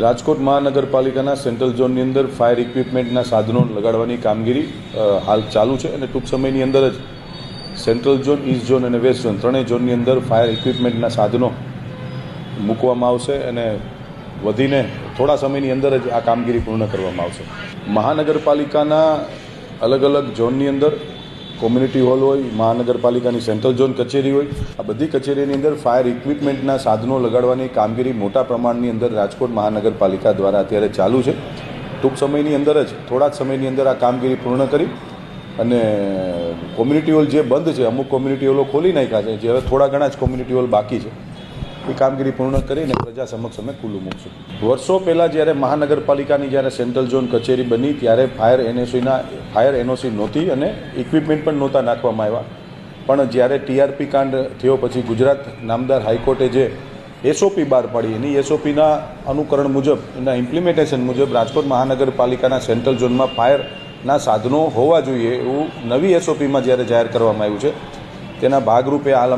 રાજકોટ મહાનગરપાલિકાના સેન્ટ્રલ ઝોનની અંદર ફાયર ઇક્વિપમેન્ટના સાધનો લગાડવાની કામગીરી હાલ ચાલુ છે અને ટૂંક સમયની અંદર જ સેન્ટ્રલ ઝોન ઇસ્ટ ઝોન અને વેસ્ટ ઝોન ત્રણેય ઝોનની અંદર ફાયર ઇક્વિપમેન્ટના સાધનો મૂકવામાં આવશે અને વધીને થોડા સમયની અંદર જ આ કામગીરી પૂર્ણ કરવામાં આવશે. મહાનગરપાલિકાના અલગ અલગ ઝોનની અંદર કોમ્યુનિટી હોલ હોય, મહાનગરપાલિકાની સેન્ટ્રલ ઝોન કચેરી હોય, આ બધી કચેરીની અંદર ફાયર ઇક્વિપમેન્ટના સાધનો લગાડવાની કામગીરી મોટા પ્રમાણની અંદર રાજકોટ મહાનગરપાલિકા દ્વારા અત્યારે ચાલુ છે. ટૂંક સમયની અંદર જ, થોડા જ સમયની અંદર આ કામગીરી પૂર્ણ કરી અને કોમ્યુનિટી હોલ જે બંધ છે, અમુક કોમ્યુનિટી હોલો ખોલી નાખ્યા છે, જે હવે થોડા ઘણા જ કોમ્યુનિટી હોલ બાકી છે. એ કામગીરી પૂર્ણ કરીને પ્રજા સમક્ષ અમે ખુલ્લું મૂકશું. વર્ષો પહેલાં જ્યારે મહાનગરપાલિકાની જ્યારે સેન્ટ્રલ ઝોન કચેરી બની, ત્યારે ફાયર એનઓસીના ફાયર એનઓસી નહોતી અને ઇક્વિપમેન્ટ પણ નહોતા નાખવામાં આવ્યા. પણ જ્યારે ટીઆરપી કાંડ થયો પછી ગુજરાત નામદાર હાઈકોર્ટે જે એસઓપી બહાર પાડી, એની એસઓપીના અનુકરણ મુજબ, એના ઇમ્પ્લિમેન્ટેશન મુજબ રાજકોટ મહાનગરપાલિકાના સેન્ટ્રલ ઝોનમાં ફાયરના સાધનો હોવા જોઈએ એવું નવી એસઓપીમાં જ્યારે જાહેર કરવામાં આવ્યું છે, તેના ભાગરૂપે હાલ